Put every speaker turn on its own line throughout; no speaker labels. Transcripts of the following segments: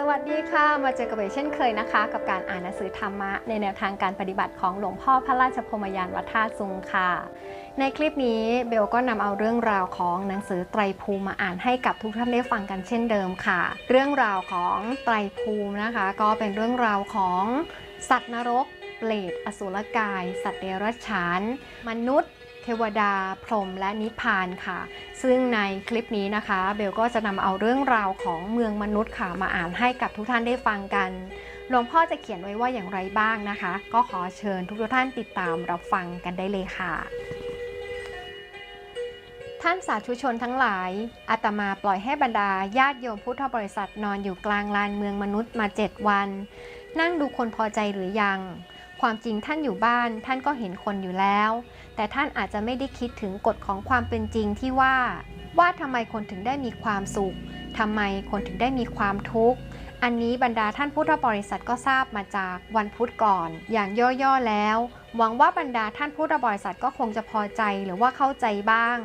สวัสดีค่ะ มาเจอกับเบลเช่นเคยนะคะ กับการอ่านหนังสือธรรมะ ในแนวทางการปฏิบัติของหลวงพ่อพระราชพมยานวัดท่าซุงค่ะ ในคลิปนี้เบลก็นำเอาเรื่องราวของหนังสือไตรภูมิมาอ่านให้กับทุกท่านได้ฟังกันเช่นเดิมค่ะ เรื่องราวของไตรภูมินะคะ ก็เป็นเรื่องราวของสัตว์นรกเปรตอสุรกาย สัตว์เดรัจฉาน มนุษย์ เทวดา พรหมและนิพพานค่ะ ซึ่งในคลิปนี้นะคะ เบลก็จะนำเอาเรื่องราวของเมืองมนุษย์ค่ะมาอ่านให้กับทุกท่านได้ฟังกันหลวงพ่อจะเขียนไว้ว่าอย่างไรบ้างนะคะ ก็ขอเชิญทุกท่านติดตามรับฟังกันได้เลยค่ะ ท่านสาธุชนทั้งหลายอาตมาปล่อยให้บรรดาญาติโยมพุทธบริษัทนอนอยู่กลางลานเมืองมนุษย์มาเจ็ดวัน นั่งดูคนพอใจหรือยัง ความจริงท่านอยู่บ้านท่านก็เห็นคนอยู่แล้ว แต่ท่านอาจจะไม่ได้คิดถึงกฎของความเป็นจริงที่ว่า ว่าทำไมคนถึงได้มีความสุขทำไมคนถึงได้มีความทุกข์ อันนี้บรรดาท่านพุทธบริษัทก็ทราบมาจากวันพุธก่อน อย่างย่อๆแล้ว หวังว่าบรรดาท่านพุทธบริษัทก็คงจะพอใจหรือว่าเข้าใจบ้าง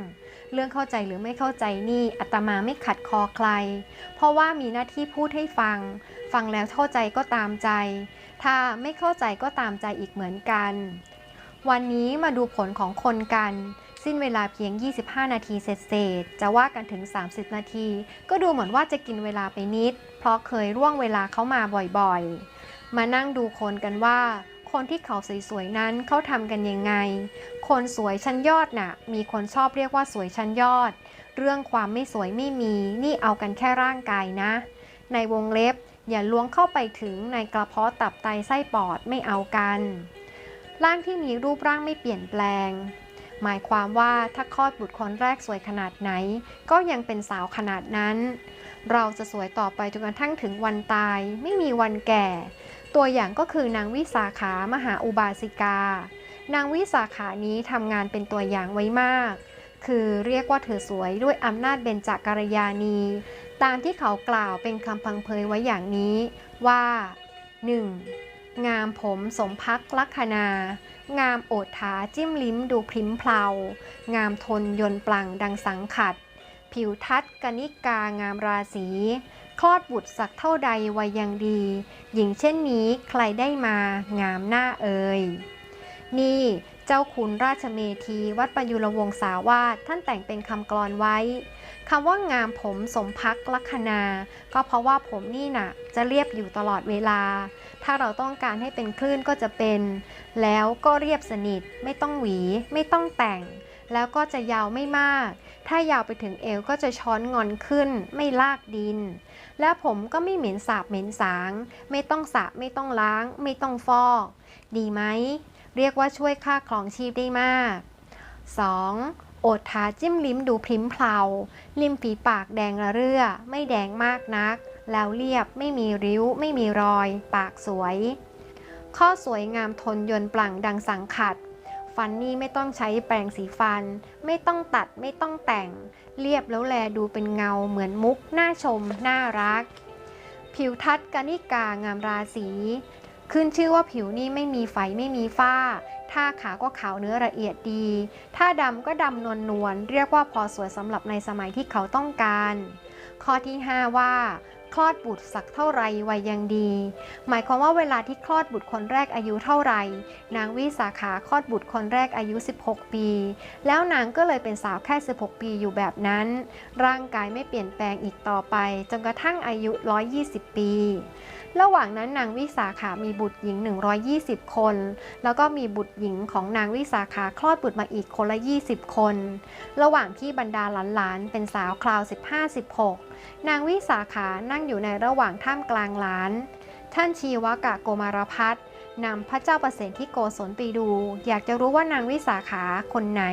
เรื่องเข้าใจหรือไม่เข้าใจนี่อาตมาไม่ขัดคอใคร เพราะว่ามีหน้าที่พูดให้ฟัง ฟังแล้วเข้าใจก็ตามใจ ถ้าไม่เข้าใจก็ตามใจอีกเหมือนกัน วันนี้มาดูผลของคนกัน สิ้นเวลาเพียง 25 นาทีเศษๆจะว่ากันถึง 30 นาที ก็ดูเหมือนว่าจะกินเวลาไปนิด เพราะเคยร่วงเวลาเขามาบ่อยๆ มานั่งดูคนกันว่า คนที่เขาสวยๆนั้นเขาทำกันยังไง คนสวยชั้นยอดน่ะ มีคนชอบเรียกว่าสวยชั้นยอด เรื่องความไม่สวยไม่มี นี่เอากันแค่ร่างกายนะ ในวงเล็บ อย่าล้วงเข้าไปถึงในกระเพาะตับไตไส้ปอดไม่เอากัน ร่างที่มีรูปร่างไม่เปลี่ยนแปลง หมายความว่าถ้าคลอดบุตรคนแรกสวยขนาดไหน ก็ยังเป็นสาวขนาดนั้น เราจะสวยต่อไปจนกระทั่งถึงวันตาย ไม่มีวันแก่ ตัวอย่างก็คือนางวิสาขามหาอุบาสิกา นางวิสาขานี้ทำงานเป็นตัวอย่างไว้มาก คือเรียกว่าเธอสวยด้วยอำนาจเบญจกัลยาณี ตามที่เขากล่าวเป็นคำพังเพยไว้อย่างนี้ว่า 1. งามผมสมพักลักษณางามโอดถาจิ้มลิ้มดูพริ้มเพลางามทนยนปลังดังสังขัด ผิวทัดกนิกางามราศีคลอดบุตรสักเท่าใดวัยยังดี หญิงเช่นนี้ใครได้มางามหน้าเอ่ยนี่เจ้าคุณราชเมธีวัดประยุรวงศาวาสท่านแต่งเป็นคำกลอนไว้ คำว่างามผมสมพักลักษณาก็เพราะว่าผมนี่น่ะจะเรียบอยู่ตลอดเวลา ถ้าเราต้องการให้เป็นคลื่นก็จะเป็น แล้วก็เรียบสนิท ไม่ต้องหวี ไม่ต้องแต่ง แล้วก็จะยาวไม่มาก ถ้ายาวไปถึงเอวก็จะช้อนงอนขึ้น ไม่ลากดิน และผมก็ไม่เหม็นสาบเหม็นสาง ไม่ต้องสระไม่ต้องล้าง ไม่ต้องฟอก ดีไหม เรียกว่าช่วยค่าครองชีพได้มาก 2. โอดทาจิ้มลิ้มดูพริ้มเพลาริมฝีปากแดงระเรื่อ ไม่แดงมากนัก แล้วเรียบไม่มีริ้ว ไม่มีรอย ปากสวย ข้อสวยงามทนยนต์ปลั่งดังสังขัด ฟันนี่ไม่ต้องใช้แปรงสีฟัน ไม่ต้องตัดไม่ต้องแต่ง เรียบแล้วแลดูเป็นเงาเหมือนมุก น่าชม น่ารัก ผิวทัดกนิกางามราศีขึ้นชื่อว่าผิวนี่ไม่มีไฝไม่มีฝ้า ถ้าขาวก็ขาวเนื้อละเอียดดี ถ้าดำก็ดำนวลนวลเรียกว่าพอสวยสำหรับในสมัยที่เขาต้องการ ข้อที่ 5 ว่าคลอดบุตรสักเท่าไรวัยยังดี หมายความว่าเวลาที่คลอดบุตรคนแรกอายุเท่าไร นางวิสาขาคลอดบุตรคนแรกอายุ 16 ปี แล้วนางก็เลยเป็นสาวแค่ 16 ปีอยู่แบบนั้น ร่างกายไม่เปลี่ยนแปลงอีกต่อไป จนกระทั่งอายุ 120 ปี ระหว่างนั้นนางวิสาขามีบุตรหญิง 120 คน แล้วก็มีบุตรหญิงของนางวิสาขาคลอดบุตรมาอีกคนละ 20 คน ระหว่างที่บรรดาหลานๆ เป็นสาวคราว 15-16 นางวิสาขานั่งอยู่ในระหว่างท่ามกลางหลาน ท่านชีวกะโกมารพัฒนำพระเจ้าประเสนที่โกศลไปดู อยากจะรู้ว่านางวิสาขาคนไหน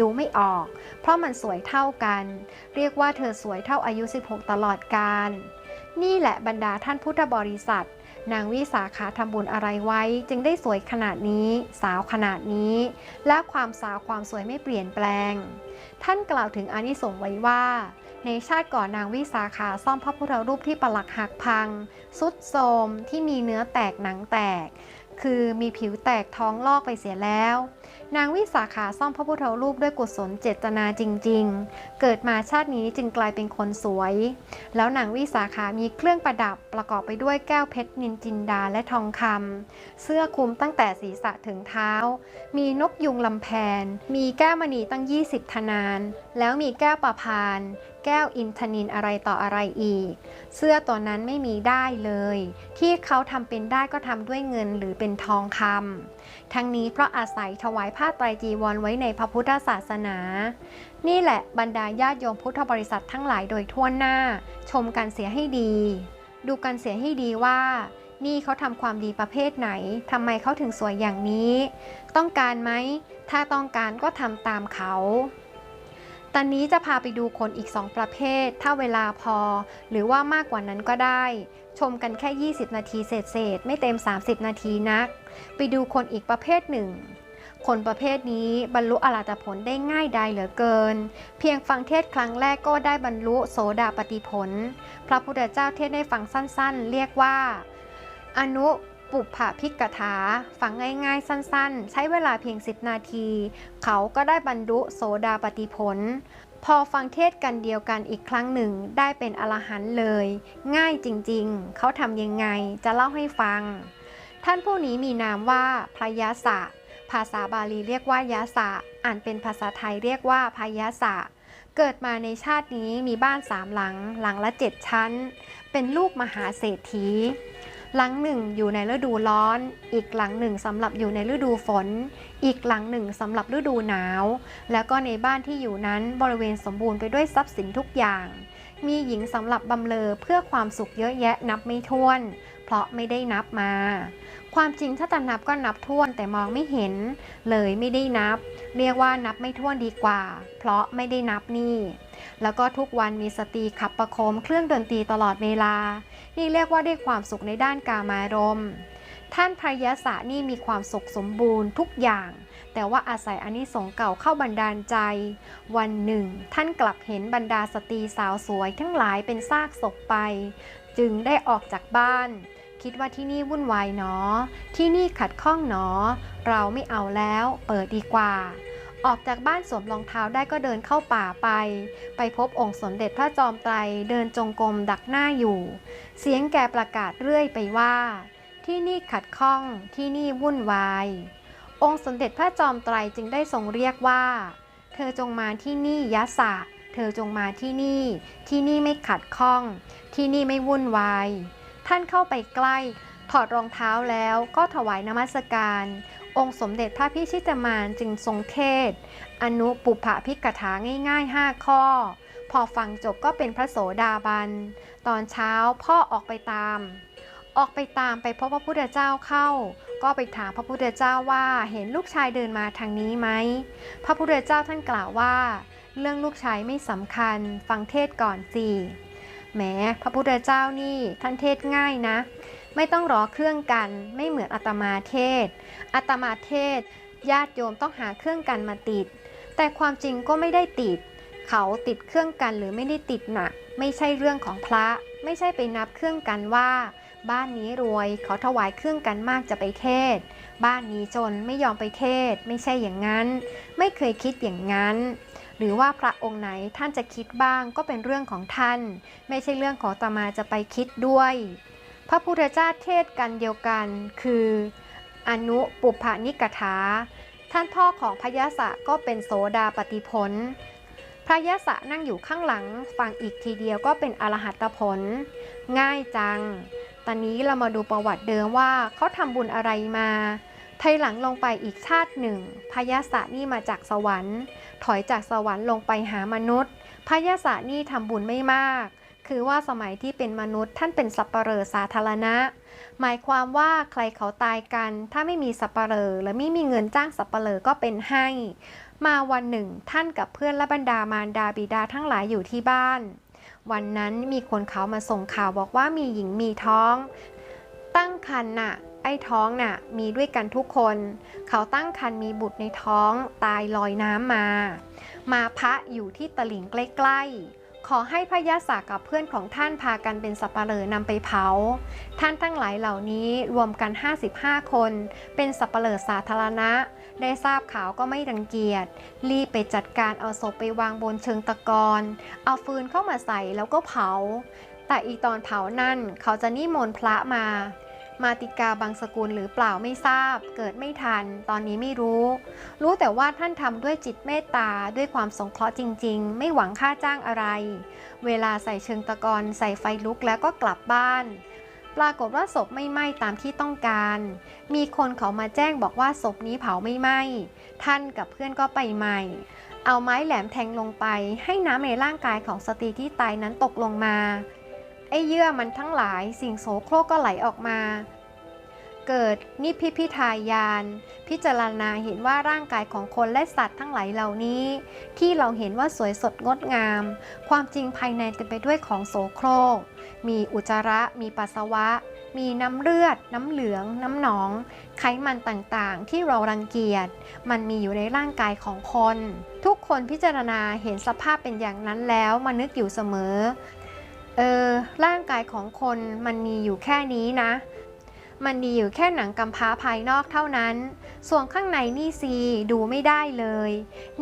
ดูไม่ออก เพราะมันสวยเท่ากัน เรียกว่าเธอสวยเท่าอายุ 16 ตลอดกาล นี่แหละบรรดาท่านพุทธบริษัท นางวิสาขาทำบุญอะไรไว้ จึงได้สวยขนาดนี้ สาวขนาดนี้ และความสาวความสวยไม่เปลี่ยนแปลง ท่านกล่าวถึงอานิสงส์ไว้ว่า ในชาติก่อนนางวิสาขาซ่อมพระพุทธรูปที่ปลักหักพัง สุดโทมที่มีเนื้อแตกหนังแตก คือมีผิวแตกท้องลอกไปเสียแล้ว นางวิสาขาซ่อมพระพุทธรูปด้วยกุศลเจตนาจริง ๆ เกิดมาชาตินี้จึงกลายเป็นคนสวย แล้วนางวิสาขามีเครื่องประดับประกอบไปด้วยแก้วเพชรนินจินดาและทองคำเสื้อคลุมตั้งแต่ศีรษะถึงเท้า มีนกยุงลำแพน มีแก้วมณีตั้ง 20ธนาน แล้วมีแก้วประพาน แก้วอินทนินอะไรต่ออะไรอีก เสื้อตัวนั้นไม่มีได้เลย ที่เขาทำเป็นได้ก็ทำด้วยเงินหรือเป็นทองคำทั้งนี้เพราะอาศัยถวายผ้าไตรจีวรไว้ในพระพุทธศาสนา นี่แหละบรรดาญาติโยมพุทธบริษัททั้งหลายโดยทั่วหน้า ชมกันเสียให้ดี ดูกันเสียให้ดีว่านี่เขาทำความดีประเภทไหน ทำไมเขาถึงสวยอย่างนี้ ต้องการไหม ถ้าต้องการก็ทำตามเขา ตอนนี้จะพาไปดูคนอีก 2 ประเภท ถ้าเวลาพอ หรือว่ามากกว่านั้นก็ได้ ชมกันแค่ 20 นาทีเศษๆไม่เต็ม 30 นาทีนัก ไปดูคนอีกประเภทหนึ่ง คนประเภทนี้บรรลุอรหัตผลได้ง่ายดายเหลือเกิน เพียงฟังเทศครั้งแรกก็ได้บรรลุโสดาปติผล พระพุทธเจ้าเทศให้ฟังสั้นๆ เรียกว่า อนุ ปุพะพิกถาฟังง่ายๆ สั้นๆ ใช้เวลาเพียง 10 นาที เขาก็ได้บรรลุโสดาปติผล พอฟังเทศกันเดียวกันอีกครั้งหนึ่งได้เป็นอรหันต์เลย ง่ายจริงๆ เขาทำยังไงจะเล่าให้ฟัง ท่านผู้นี้มีนามว่าพระยาสะ ภาษาบาลีเรียกว่ายาสะ อ่านเป็นภาษาไทยเรียกว่าพยาสะเกิดมาในชาตินี้มีบ้านสามหลัง หลังละเจ็ดชั้น เป็นลูกมหาเศรษฐี หลังหนึ่งอยู่ในฤดูร้อน อีกหลังหนึ่งสำหรับอยู่ในฤดูฝน อีกหลังหนึ่งสำหรับฤดูหนาว แล้วก็ในบ้านที่อยู่นั้นบริเวณสมบูรณ์ไปด้วยทรัพย์สินทุกอย่าง มีหญิงสำหรับบำเลอเพื่อความสุขเยอะแยะนับไม่ถ้วน เพราะไม่ได้นับมา ความจริงถ้าจะนับก็นับถ้วนแต่มองไม่เห็น เลยไม่ได้นับ เรียกว่านับไม่ถ้วนดีกว่า เพราะไม่ได้นับนี่ แล้วก็ทุกวันมีสตรีขับประโคมเครื่องดนตรีตลอดเวลา นี่เรียกว่าได้ความสุขในด้านกามารม ท่านพระยศะนี่มีความสุขสมบูรณ์ทุกอย่าง แต่ว่าอาศัยอานิสงส์เก่าเข้าบันดาลใจ วันหนึ่ง ท่านกลับเห็นบรรดาสตรีสาวสวย ทั้งหลายเป็นซากศพไป จึงได้ออกจากบ้าน คิดว่าที่นี่วุ่นวายหนอ ที่นี่ขัดข้องหนอ เราไม่เอาแล้วเปิดดีกว่าออกจากบ้านสวมรองเท้าได้ก็เดินเข้าป่าไป ไปพบองค์สมเด็จพระจอมไตรเดินจงกรมดักหน้าอยู่ เสียงแกประกาศเรื่อยไปว่า ที่นี่ขัดข้องที่นี่วุ่นวาย องค์สมเด็จพระจอมไตรจึงได้ทรงเรียกว่า เธอจงมาที่นี่ยะสะ เธอจงมาที่นี่ ที่นี่ไม่ขัดข้อง ที่นี่ไม่วุ่นวาย ท่านเข้าไปใกล้ ถอดรองเท้าแล้วก็ถวายนมัสการ องค์สมเด็จพระพิชิตมารจึงทรงเทศ อนุปุพะพิกถาง่ายๆ5ข้อ พอฟังจบก็เป็นพระโสดาบัน ตอนเช้าพ่อออกไปตาม ออกไปตามไปพบพระพุทธเจ้าเข้า ก็ไปถามพระพุทธเจ้าว่าเห็นลูกชายเดินมาทางนี้ไหม พระพุทธเจ้าท่านกล่าวว่า เรื่องลูกชายไม่สำคัญ ฟังเทศก่อนสิแหมพระพุทธเจ้านี่ท่านเทศง่ายนะ ไม่ต้องรอเครื่องกันไม่เหมือนอาตมาเทศอาตมาเทศ ญาติโยมต้องหาเครื่องกันมาติด แต่ความจริงก็ไม่ได้ติด เขาติดเครื่องกันหรือไม่ได้ติดหนัก ไม่ใช่เรื่องของพระ ไม่ใช่ไปนับเครื่องกันว่า บ้านนี้รวยเขาถวายเครื่องกันมากจะไปเทศ บ้านนี้จนไม่ยอมไปเทศ ไม่ใช่อย่างนั้น ไม่เคยคิดอย่างนั้น หรือว่าพระองค์ไหนท่านจะคิดบ้างก็เป็นเรื่องของท่าน ไม่ใช่เรื่องของตมาจะไปคิดด้วย พระพุทธเจ้าเทศกันเดียวกัน คือ อนุปุพานิกถา ท่านพ่อของพระยาศะก็เป็นโสดาปฏิผลพระยาศะนั่งอยู่ข้างหลัง ฟังอีกทีเดียวก็เป็นอรหัตผล ง่ายจัง ตอนนี้เรามาดูประวัติเดิมว่าเขาทำบุญอะไรมาไทยหลังลงไปอีกชาติหนึ่งพญาสะนี่มาจากสวรรค์ ถอยจากสวรรค์ลงไปหามนุษย์พญาสะนี่ทำบุญไม่มาก คือว่าสมัยที่เป็นมนุษย์ท่านเป็นสัปเหร่อสาธารณะ หมายความว่าใครเขาตายกัน ถ้าไม่มีสัปเหร่อและไม่มีเงินจ้างสัปเหร่อก็เป็นให้ มาวันหนึ่งท่านกับเพื่อนและบรรดามารดาบิดาทั้งหลายอยู่ที่บ้าน วันนั้นมีคนเขามาส่งข่าวบอกว่ามีหญิงมีท้อง ตั้งครรภ์น่ะ ไอ้ท้องน่ะ มีด้วยกันทุกคน เขาตั้งครรภ์มีบุตรในท้องตายลอยน้ำมา มาพระอยู่ที่ตลิ่งใกล้ๆ ขอให้พระยาศากับเพื่อนของท่านพากันเป็นสับปะเลอนำไปเผา ท่านทั้งหลายเหล่านี้รวมกัน 55 คน เป็นสับปะเลอสาธารณะ ได้ทราบข่าวก็ไม่รังเกียจ รีบไปจัดการเอาศพไปวางบนเชิงตะกอนเอาฟืนเข้ามาใส่แล้วก็เผา แต่อีตอนเผานั่นเขาจะนิมนต์พระมา มาติกาบางสกุลหรือเปล่าไม่ทราบ เกิดไม่ทัน ตอนนี้ไม่รู้ รู้แต่ว่าท่านทำด้วยจิตเมตตาด้วยความสงเคราะห์จริง ๆ ไม่หวังค่าจ้างอะไร เวลาใส่เชิงตะกอนใส่ไฟลุกแล้วก็กลับบ้าน ปรากฏว่าศพไม่ไหม้ตามที่ต้องการ มีคนเขามาแจ้งบอกว่าศพนี้เผาไม่ไหม้ท่านกับเพื่อนก็ไปใหม่ เอาไม้แหลมแทงลงไป ให้น้ำในร่างกายของสตรีที่ตายนั้นตกลงมา ไอ้เยื่อมันทั้งหลายสิ่งโสโครกก็ไหลออกมาเกิดนิพพิพิทายาน พิจารณาเห็นว่าร่างกายของคนและสัตว์ทั้งหลายเหล่านี้ ที่เราเห็นว่าสวยสดงดงาม ความจริงภายในเต็มไปด้วยของโสโครก มีอุจจาระ มีปัสสาวะ มีน้ำเลือด น้ำเหลือง น้ำหนอง ไขมันต่างๆ ที่เรารังเกียจ มันมีอยู่ในร่างกายของคน ทุกคนพิจารณาเห็นสภาพเป็นอย่างนั้นแล้วมานึกอยู่เสมอ เออ ร่างกายของคนมันมีอยู่แค่นี้นะมันมีอยู่แค่หนังกำพร้าภายนอกเท่านั้น ส่วนข้างในนี่ซีดูไม่ได้เลย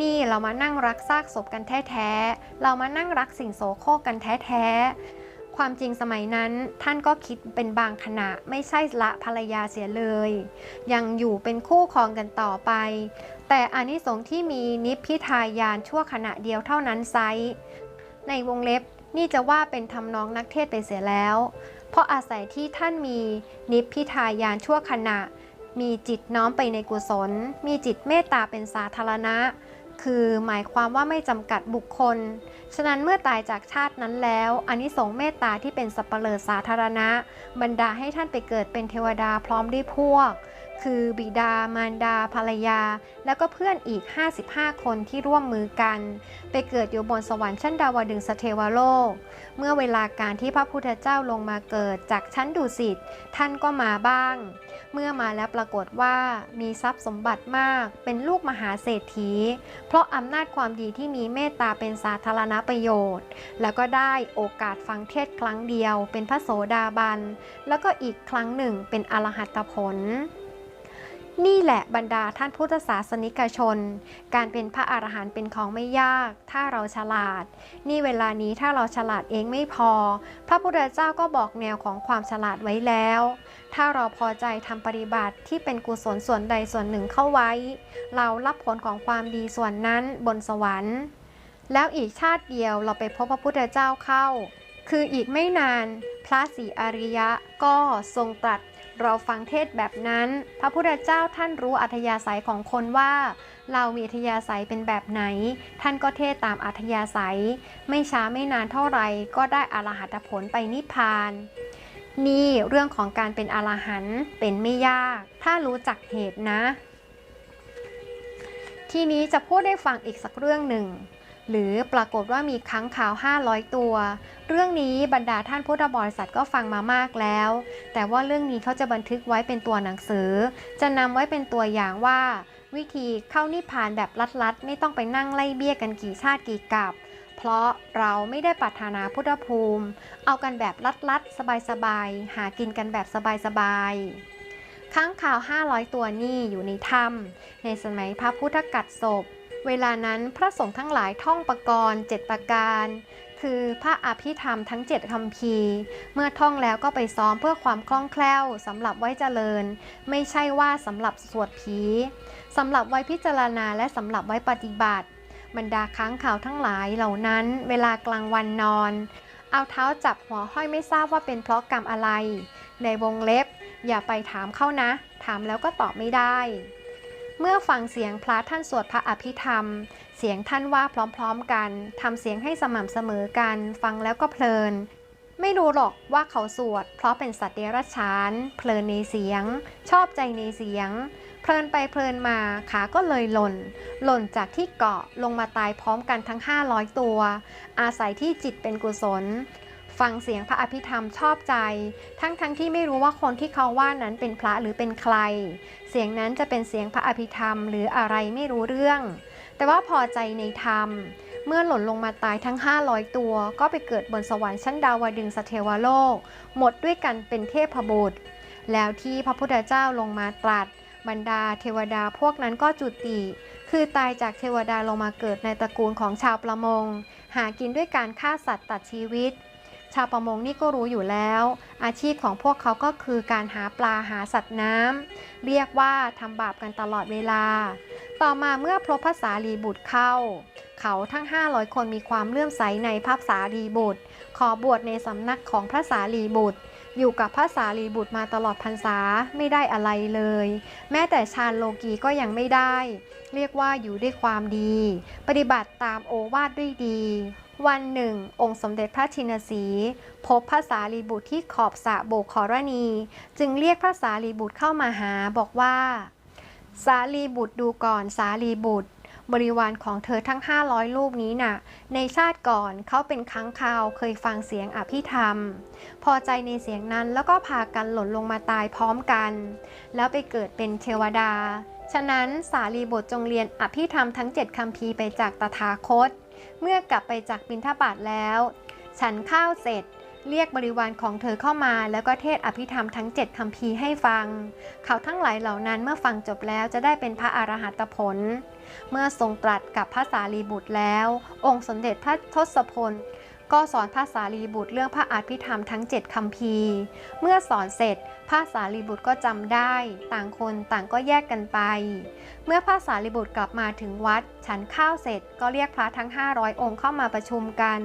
นี่เรามานั่งรักซากศพกันแท้ๆ เรามานั่งรักสิ่งโสโครกกันแท้ๆ ความจริงสมัยนั้นท่านก็คิดเป็นบางขณะไม่ใช่ละภรรยาเสียเลย ยังอยู่เป็นคู่ครองกันต่อไป แต่อานิสงส์ที่มีนิพพิทายานชั่วขณะเดียวเท่านั้นไซในวงเล็บนี่จะว่าเป็นทำนองนักเทศไปเสียแล้ว เพราะอาศัยที่ท่านมีนิพพิทายานชั่วขณะ มีจิตน้อมไปในกุศล มีจิตเมตตาเป็นสาธารณะ คือ หมายความว่าไม่จำกัดบุคคล ฉะนั้นเมื่อตายจากชาตินั้นแล้วอันิสงส์เมตตาที่เป็นสัปเหร่อสาธารณะ บรรดาให้ท่านไปเกิดเป็นเทวดาพร้อมด้วยพวก คือบิดามารดาภรรยา แล้วก็เพื่อนอีก 55 คนที่ร่วมมือกัน ไปเกิดอยู่บนสวรรค์ชั้นดาวดึงสเทวโลก เมื่อเวลาการที่พระพุทธเจ้าลงมาเกิดจากชั้นดุสิตท่านก็มาบ้าง เมื่อมาแล้วปรากฏว่ามีทรัพย์สมบัติมาก เป็นลูกมหาเศรษฐี เพราะอำนาจความดีที่มีเมตตาเป็นสาธารณประโยชน์ แล้วก็ได้โอกาสฟังเทศครั้งเดียว เป็นพระโสดาบัน แล้วก็อีกครั้งหนึ่งเป็นอรหัตผล นี่แหละบรรดาท่านพุทธศาสนิกชน การเป็นพระอรหันต์เป็นของไม่ยาก ถ้าเราฉลาด นี่เวลานี้ถ้าเราฉลาดเองไม่พอ พระพุทธเจ้าก็บอกแนวของความฉลาดไว้แล้ว ถ้าเราพอใจทำปฏิบัติที่เป็นกุศลส่วนใดส่วนหนึ่งเข้าไว้ เรารับผลของความดีส่วนนั้นบนสวรรค์ แล้วอีกชาติเดียวเราไปพบพระพุทธเจ้าเข้า คืออีกไม่นาน พระศรีอริยะก็ทรงตรัส เราฟังเทศแบบนั้น พระพุทธเจ้าท่านรู้อัธยาศัยของคนว่า เรามีอัธยาศัยเป็นแบบไหน ท่านก็เทศตามอัธยาศัย ไม่ช้าไม่นานเท่าไหร่ก็ได้อรหัตผลไปนิพพาน นี่เรื่องของการเป็นอรหันต์เป็นไม่ยาก ถ้ารู้จักเหตุนะ ทีนี้จะพูดได้ฟังอีกสักเรื่องหนึ่ง หรือปรากฏว่ามีค้างคาว 500 ตัว เรื่องนี้บรรดาท่านพุทธบริษัทก็ฟังมามากแล้ว แต่ว่าเรื่องนี้เขาจะบันทึกไว้เป็นตัวหนังสือ จะนำไว้เป็นตัวอย่างว่า วิธีเข้านิพพานแบบลัดๆ ไม่ต้องไปนั่งไล่เบี้ยกันกี่ชาติกี่กับเพราะเราไม่ได้ปรารถนาพุทธภูมิ เอากันแบบลัดๆ สบายๆ หากินกันแบบสบายๆค้างข่าว 500 ตัวนี่อยู่ในถ้ำในสมัยพระพุทธกัดศพ เวลานั้นพระสงฆ์ทั้งหลายท่องประกรณ์เจ็ดประการ คือพระอภิธรรมทั้ง 7คำพีเมื่อท่องแล้วก็ไปซ้อมเพื่อความคล่องแคล่วสำหรับไว้เจริญ ไม่ใช่ว่าสำหรับสวดผีสำหรับไว้พิจารณาและสำหรับไว้ปฏิบัติ บรรดาค้างข่าวทั้งหลายเหล่านั้น เวลากลางวันนอน เอาเท้าจับหัวห้อยไม่ทราบว่าเป็นเพราะกรรมอะไร ในวงเล็บ อย่าไปถามเข้านะ ถามแล้วก็ตอบไม่ได้ เมื่อฟังเสียงพระท่านสวดพระอภิธรรม เสียงท่านว่าพร้อมๆกันทำเสียงให้สม่ำเสมอกัน ฟังแล้วก็เพลิน ไม่รู้หรอกว่าเขาสวด เพราะเป็นสัตว์เดรัจฉาน เพลินในเสียง ชอบใจในเสียง เพลินไปเพลินมาขาก็เลยหล่น หล่นจากที่เกาะลงมาตายพร้อมกันทั้ง 500 ตัว อาศัยที่จิตเป็นกุศล ฟังเสียงพระอภิธรรมชอบใจ ทั้งๆทที่ไม่รู้ว่าคนที่เขาว่านั้นเป็นพระหรือเป็นใคร เสียงนั้นจะเป็นเสียงพระอภิธรรมหรืออะไรไม่รู้เรื่อง แต่ว่าพอใจในธรรม เมื่อหล่นลงมาตายทั้ง 500 ตัว ก็ไปเกิดบนสวรรค์ชั้นดาวดึงสเทวโลก หมดด้วยกันเป็นเทพบุตร แล้วที่พระพุทธเจ้าลงมาตรัส บรรดาเทวดาพวกนั้นก็จุติ คือตายจากเทวดาลงมาเกิดในตระกูลของชาวประมง หากินด้วยการฆ่าสัตว์ตัดชีวิต ชาวประมงนี่ก็รู้อยู่แล้ว อาชีพของพวกเขาก็คือการหาปลาหาสัตว์น้ำเรียกว่าทำบาปกันตลอดเวลา ต่อมาเมื่อพระภาษาลีบุตรเข้า เขาทั้ง 500 คนมีความเลื่อมใสในพระสารีบุตร ขอบวชในสำนักของพระสารีบุตร อยู่กับพระสารีบุตรมาตลอดพรรษาไม่ได้อะไรเลย แม้แต่ฌานโลกีก็ยังไม่ได้ เรียกว่าอยู่ด้วยความดี ปฏิบัติตามโอวาทด้วยดี วันหนึ่ง องค์สมเด็จพระชินสี พบพระสารีบุตรที่ขอบสระโบกขรณี จึงเรียกพระสารีบุตรเข้ามาหาบอกว่า สารีบุตรดูก่อนสารีบุตร บริวารของเธอทั้ง 500 รูปนี้น่ะ ในชาติก่อนเขาเป็นครั้งคราวเคยฟังเสียงอภิธรรม พอใจในเสียงนั้นแล้วก็พากันหล่นลงมาตายพร้อมกัน แล้วไปเกิดเป็นเทวดา ฉะนั้นสารีบุตรจงเรียนอภิธรรมทั้ง 7คำพีร์ไปจากตถาคต เมื่อกลับไปจากบินทบาทแล้ว ฉันข้าวเสร็จ เรียกบริวารของเธอเข้ามา แล้วก็เทศอภิธรรมทั้ง7คำพีร์ให้ฟัง เขาทั้งหลายเหล่านั้นเมื่อฟังจบแล้วจะได้เป็นพระอรหัตผล เมื่อทรงตรัสกับพระสารีบุตรแล้ว องค์สมเด็จพระทศพล ก็สอนพระสารีบุตรเรื่องพระอภิธรรมทั้ง 7คำพีร์ เมื่อสอนเสร็จพระสารีบุตรก็จำได้ ต่างคนต่างก็แยกกันไป เมื่อพระสารีบุตรกลับมาถึงวัด ฉันข้าวเสร็จก็เรียกพระทั้ง 500 องค์เข้ามาประชุมกัน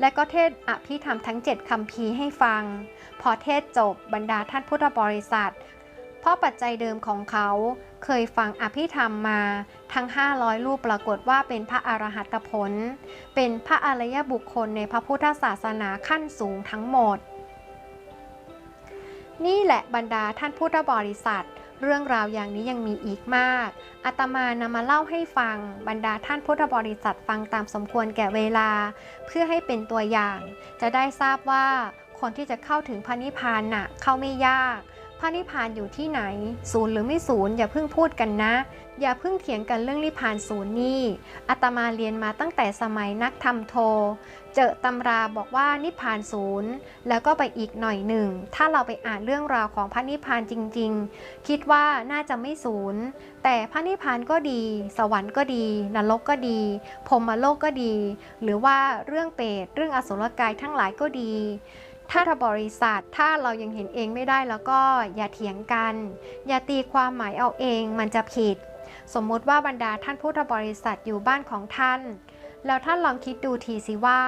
และก็เทศอภิธรรมทั้ง 7คำพีร์ให้ฟัง พอเทศจบบรรดาท่านพุทธบริษัท เพราะปัจจัยเดิมของเขาเคยฟังอภิธรรมมาทั้ง 500 รูปปรากฏว่าเป็นพระอรหัตผล เป็นพระอริยบุคคลในพระพุทธศาสนาขั้นสูงทั้งหมด นี่แหละบรรดาท่านพุทธบริษัท เรื่องราวอย่างนี้ยังมีอีกมาก อาตมานำมาเล่าให้ฟัง บรรดาท่านพุทธบริษัทฟังตามสมควรแก่เวลา เพื่อให้เป็นตัวอย่าง จะได้ทราบว่าคนที่จะเข้าถึงพระนิพพานน่ะเข้าไม่ยาก พระนิพพานอยู่ที่ไหน ศูนย์หรือไม่ศูนย์อย่าเพิ่งพูดกันนะ อย่าเพิ่งเถียงกันเรื่องนิพพานศูนย์นี่อาตมาเรียนมาตั้งแต่สมัยนักธรรมโท เจอตำราบอกว่านิพพานศูนย์แล้วก็ไปอีกหน่อยหนึ่ง ถ้าเราไปอ่านเรื่องราวของพระนิพพานจริง ๆ คิดว่าน่าจะไม่ศูนย์แต่พระนิพพานก็ดี สวรรค์ก็ดี นรกก็ดีพรมโลกก็ดี หรือว่าเรื่องเปรตเรื่องอสุรกายทั้งหลายก็ดี ถ้าบริษัทถ้าเรายังเห็นเองไม่ได้แล้วก็อย่าเถียงกัน อย่าตีความหมายเอาเองมันจะผิด สมมุติว่าบรรดาท่านพุทธบริษัทอยู่บ้านของท่าน แล้วท่านลองคิดดูทีสิว่า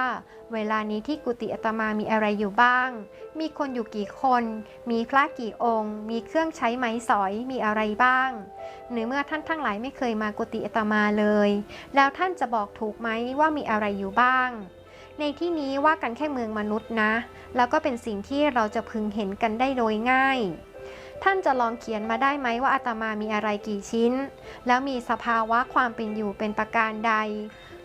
เวลานี้ที่กุฏิอาตมามีอะไรอยู่บ้าง มีคนอยู่กี่คน มีพระกี่องค์ มีเครื่องใช้ไม้สอยมีอะไรบ้างหรือเมื่อท่านทั้งหลายไม่เคยมากุฏิอาตมาเลย แล้วท่านจะบอกถูกไหมว่ามีอะไรอยู่บ้าง ในที่นี้ว่ากันแค่เมืองมนุษย์นะ แล้วก็เป็นสิ่งที่เราจะพึงเห็นกันได้โดยง่าย ท่านจะลองเขียนมาได้ไหมว่าอาตมามีอะไรกี่ชิ้น แล้วมีสภาวะความเป็นอยู่เป็นประการใด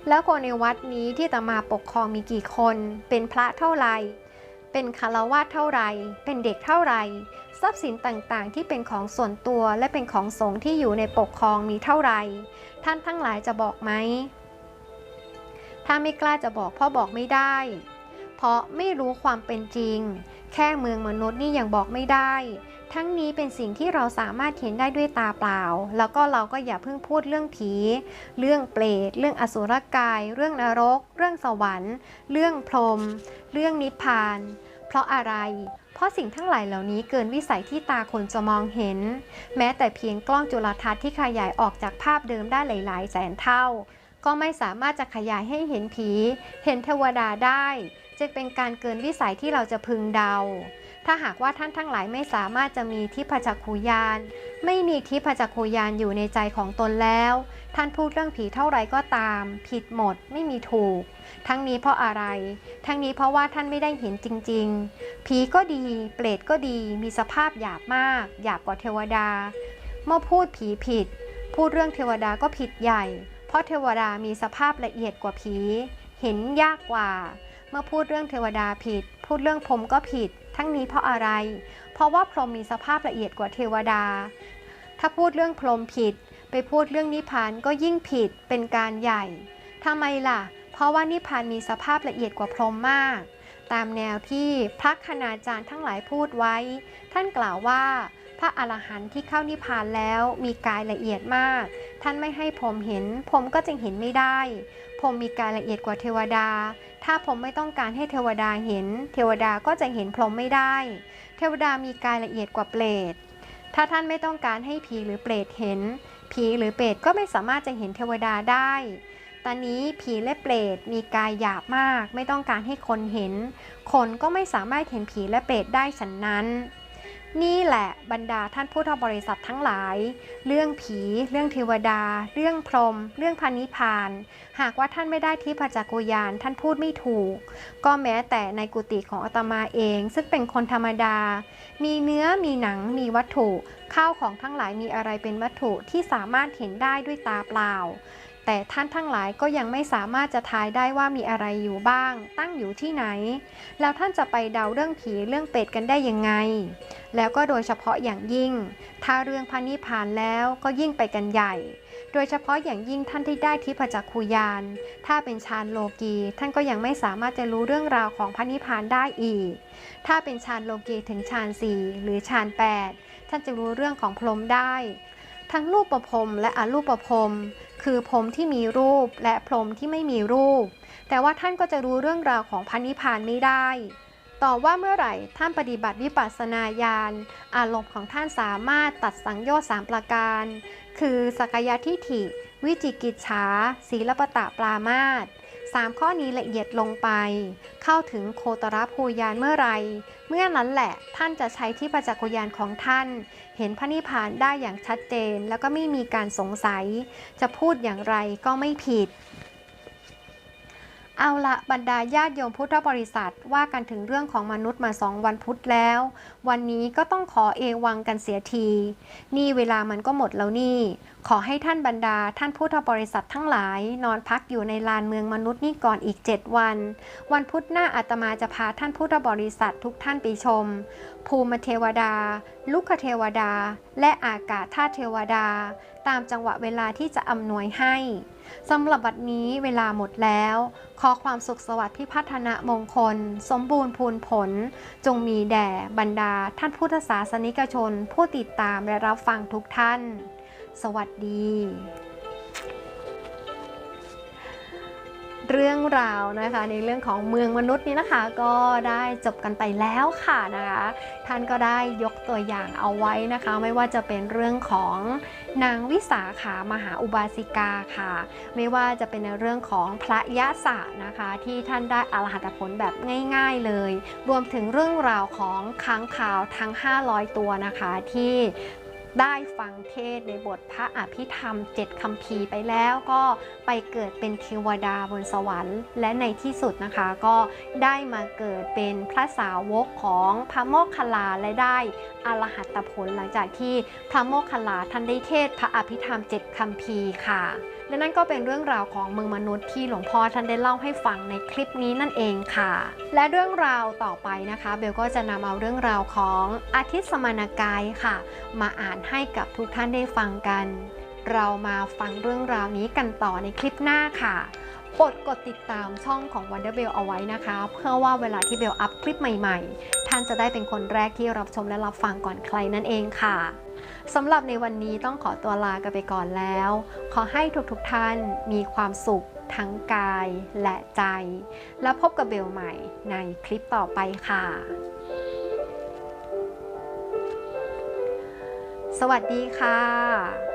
แล้วคนในวัดนี้ที่อาตมาปกครองมีกี่คน เป็นพระเท่าไหร่เป็นคารวะเท่าไหร่เป็นเด็กเท่าไหร่ทรัพย์สินต่างๆ ที่เป็นของส่วนตัวและเป็นของสงฆ์ที่อยู่ในปกครองมีเท่าไหร่ท่านทั้งหลายจะบอกไหม ถ้าไม่กล้าจะบอกพ่อบอกไม่ได้ เพราะไม่รู้ความเป็นจริง แค่เมืองมนุษย์นี่ยังบอกไม่ได้ ทั้งนี้เป็นสิ่งที่เราสามารถเห็นได้ด้วยตาเปล่า แล้วก็เราก็อย่าเพิ่งพูดเรื่องผี เรื่องเปรต เรื่องอสุรกาย เรื่องนรก เรื่องสวรรค์ เรื่องพรหม เรื่องนิพพาน เพราะอะไรเพราะสิ่งทั้งหลายเหล่านี้เกินวิสัยที่ตาคนจะมองเห็น แม้แต่เพียงกล้องจุลทรรศน์ที่ขยายออกจากภาพเดิมได้หลาย ๆ แสนเท่า ก็ไม่สามารถจะขยายให้เห็นผี เห็นเทวดาได้ จึงเป็นการเกินวิสัยที่เราจะพึงเดา ถ้าหากว่าท่านทั้งหลายไม่สามารถจะมีทิพจักขุยาน ไม่มีทิพจักขุยานอยู่ในใจของตนแล้ว ท่านพูดเรื่องผีเท่าไรก็ตาม ผิดหมดไม่มีถูก ทั้งนี้เพราะอะไร ทั้งนี้เพราะว่าท่านไม่ได้เห็นจริง ๆ ผีก็ดี เปรตก็ดี มีสภาพหยาบมาก หยาบกว่าเทวดา เมื่อพูดผีผิด พูดเรื่องเทวดาก็ผิดใหญ่ เพราะเทวดามีสภาพละเอียดกว่าผี เห็นยากกว่า เมื่อพูดเรื่องเทวดาผิด พูดเรื่องพรหมก็ผิด ทั้งนี้เพราะอะไร เพราะว่าพรหมมีสภาพละเอียดกว่าเทวดา ถ้าพูดเรื่องพรหมผิด ไปพูดเรื่องนิพพานก็ยิ่งผิดเป็นการใหญ่ทำไมล่ะ เพราะว่านิพพานมีสภาพละเอียดกว่าพรหมมาก ตามแนวที่พระคณาจารย์ทั้งหลายพูดไว้ ท่านกล่าวว่า ระอรหันต์ที่เข้านิพพานแล้วมีกายละเอียดมาก ท่านไม่ให้ผมเห็น ผมก็จึงเห็นไม่ได้ ผมมีกายละเอียดกว่าเทวดา ถ้าผมไม่ต้องการให้เทวดาเห็น เทวดาก็จะเห็นพรหมไม่ได้ เทวดามีกายละเอียดกว่าเปรต ถ้าท่านไม่ต้องการให้ผีหรือเปรตเห็น ผีหรือเปรตก็ไม่สามารถจะเห็นเทวดาได้ตอนนี้ผีและเปรตมีกายหยาบมาก ไม่ต้องการให้คนเห็น คนก็ไม่สามารถเห็นผีและเปรตได้ฉันนั้น นี่แหละบรรดาท่านพุทธบริษัททั้งหลาย เรื่องผี เรื่องเทวดา เรื่องพรหมเรื่องพันิพาน หากว่าท่านไม่ได้ที่พจักกุยานท่านพูดไม่ถูก ก็แม้แต่ในกุฏิของอาตมาเอง ซึ่งเป็นคนธรรมดา มีเนื้อมีหนังมีวัตถุ ข้าวของทั้งหลายมีอะไรเป็นวัตถุที่สามารถเห็นได้ด้วยตาเปล่า แต่ท่านทั้งหลายก็ยังไม่สามารถจะทายได้ว่ามีอะไรอยู่บ้าง ตั้งอยู่ที่ไหน แล้วท่านจะไปเดาเรื่องผีเรื่องเป็ดกันได้ยังไง แล้วก็โดยเฉพาะอย่างยิ่ง ถ้าเรื่องพระนิพพานแล้วก็ยิ่งไปกันใหญ่ โดยเฉพาะอย่างยิ่งท่านที่ได้ทิพจักขุยาน ถ้าเป็นฌานโลกีท่านก็ยังไม่สามารถจะรู้เรื่องราวของพระนิพพานได้อีก ถ้าเป็นฌานโลกีถึงฌานสี่หรือฌานแปดท่านจะรู้เรื่องของพรหมได้ ทั้งรูปประพรมและอรูปประพรมคือพรมที่มีรูปและพรมที่ไม่มีรูป แต่ว่าท่านก็จะรู้เรื่องราวของพระนิพพานไม่ได้ ต่อว่าเมื่อไหร่ท่านปฏิบัติวิปัสสนาญาณอารมณ์ของท่านสามารถตัดสังโยชน์สามประการ คือ สักยทิฏฐิ วิจิกิจฉาศีลปตะปรามาต สามข้อนี้ละเอียดลงไป เข้าถึงโคตรภูยานเมื่อไร เมื่อนั้นแหละท่านจะใช้ที่ประจักษ์ยานของท่าน เห็นพระนิพพานได้อย่างชัดเจน แล้วก็ไม่มีการสงสัย จะพูดอย่างไรก็ไม่ผิด เอาละบรรดาญาติโยมพุทธบริษัทว่ากันถึงเรื่องของมนุษย์มาสองวันพุธแล้ว วันนี้ก็ต้องขอเอวังกันเสียที นี่เวลามันก็หมดแล้วนี่ ขอให้ท่านบรรดาท่านพุทธบริษัททั้งหลาย นอนพักอยู่ในลานเมืองมนุษย์นี่ก่อนอีก 7 วัน วันพุธหน้าอาตมาจะพาท่านพุทธบริษัททุกท่านไปชม ภูมิเทวดา ลุกเทวดา และอากาศธาตุเทวดา ตามจังหวะเวลาที่จะอำนวยให้ สำหรับบัดนี้เวลาหมดแล้ว ขอความสุขสวัสดิ์พิพัฒนมงคล สมบูรณ์พูนผล จงมีแด่บรรดาท่านพุทธศาสนิกชน ผู้ติดตามและรับฟังทุกท่าน สวัสดี เรื่องราวนะคะ ในเรื่องของเมืองมนุษย์นี้นะคะ ก็ได้จบกันไปแล้วค่ะนะคะ ท่านก็ได้ยกตัวอย่างเอาไว้นะคะ ไม่ว่าจะเป็นเรื่องของนางวิสาขามหาอุบาสิกาค่ะ ไม่ว่าจะเป็นในเรื่องของพระยะสะนะคะ ที่ท่านได้อรหัตผลแบบง่าย ๆเลย รวมถึงเรื่องราวของค้างคาวทั้ง 500 ตัวนะคะที่ ได้ฟังเทศในบทพระอภิธรรมเจ็ดคำพีไปแล้วก็ไปเกิดเป็นเทวดาบนสวรรค์ และในที่สุดนะคะก็ได้มาเกิดเป็นพระสาวกของพระโมคคัลลาและได้อรหัตผลหลังจากที่พระโมคคัลลาท่านได้เทศพระอภิธรรมเจ็ดคำพีค่ะ และนั่นก็เป็นเรื่องราวของเมืองมนุษย์ที่หลวงพ่อท่านได้เล่าให้ฟังในคลิปนี้นั่นเองค่ะ และเรื่องราวต่อไปนะคะ เบลก็จะนำเอาเรื่องราวของอาทิตย์สมานกายค่ะ มาอ่านให้กับทุกท่านได้ฟังกัน เรามาฟังเรื่องราวนี้กันต่อในคลิปหน้าค่ะกดกดติดตามช่องของ Wonder Bell เอาไว้นะคะ เพื่อว่าเวลาที่เบลอัพคลิปใหม่ๆ ท่านจะได้เป็นคนแรกที่รับชมและรับฟังก่อนใครนั่นเองค่ะ สำหรับในวันนี้ต้องขอตัวลากันไปก่อนแล้ว ขอให้ทุกๆทท่านมีความสุขทั้งกายและใจ แล้วพบกับเบลใหม่ในคลิปต่อไปค่ะ สวัสดีค่ะ